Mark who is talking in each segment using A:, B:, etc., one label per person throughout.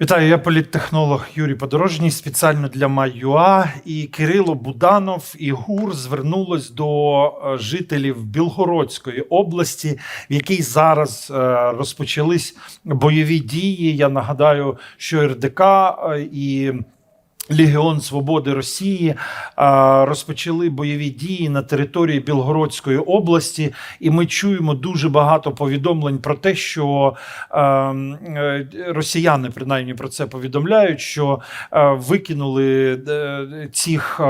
A: Вітаю, я політтехнолог Юрій Подорожній спеціально для Майюа. І Кирило Буданов і ГУР звернулось до е, жителів Білгородської області, в якій зараз е, розпочались бойові дії. Я нагадаю, що РДК е, і. Легіон Свободи Росії розпочали бойові дії на території Білгородської області, і ми чуємо дуже багато повідомлень про те, що е, росіяни принаймні про це повідомляють, що викинули е, цих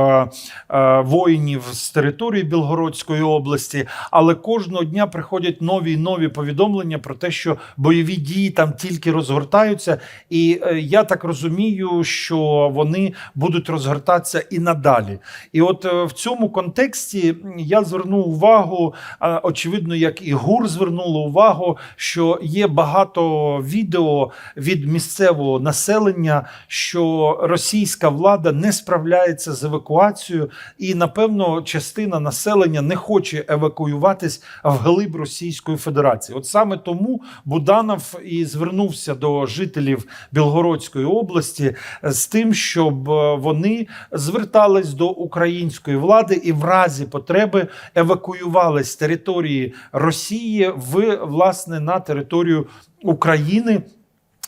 A: воїнів з території Білгородської області, але кожного дня приходять нові і нові повідомлення про те, що бойові дії там тільки розгортаються, і е, я так розумію, що вони будуть розгортатися і надалі. І от е, в цьому контексті я звернув увагу, очевидно, як і ГУР звернуло увагу, що є багато відео від місцевого населення, що російська влада не справляється з евакуацією, і напевно частина населення не хоче евакуюватись вглиб Російської Федерації. От саме тому Буданов і звернувся до жителів Білгородської області з тим, щоб е, вони звертались до української влади і в разі потреби евакуювались з території Росії в власне на територію України.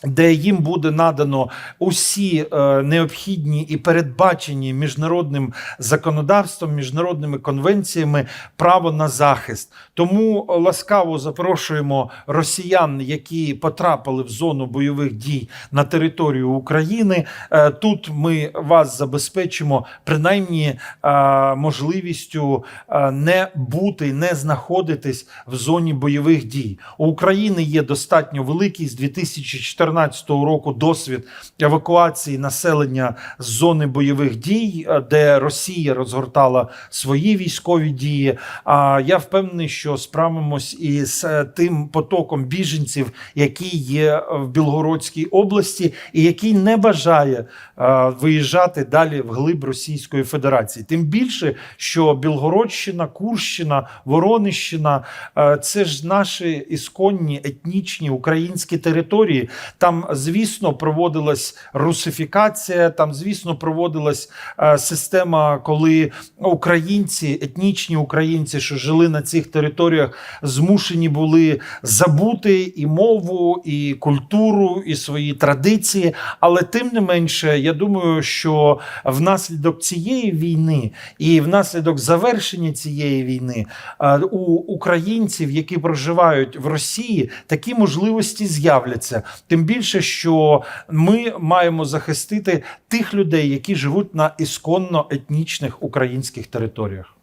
A: Де їм буде надано усі е, необхідні і передбачені міжнародним законодавством, міжнародними конвенціями право на захист. Тому ласкаво запрошуємо росіян, які потрапили в зону бойових дій на територію України. Е, тут ми вас забезпечимо принаймні е, можливістю е, не бути, не знаходитись в зоні бойових дій. У України є достатньо великий з 2014 року досвід евакуації населення з зони бойових дій, е, де Росія розгортала свої військові дії. А я впевнений, що справимось із е, тим потоком біженців, який є в Білгородській області, і який не бажає е, виїжджати далі в глиб Російської Федерації. Тим більше, що Білгородщина, Курщина, Воронищина е, це ж наші ісконні етнічні українські території. Там, звісно, проводилась русифікація. Там, звісно, проводилась е, система, коли українці, етнічні українці, що жили на цих територіях, змушені були забути і мову, і культуру, і свої традиції. Але тим не менше, я думаю, що внаслідок цієї війни і внаслідок завершення цієї війни е, у українців, які проживають в Росії, такі можливості з'являться. Тим більше, що ми маємо захистити тих людей, які живуть на ісконно етнічних українських територіях.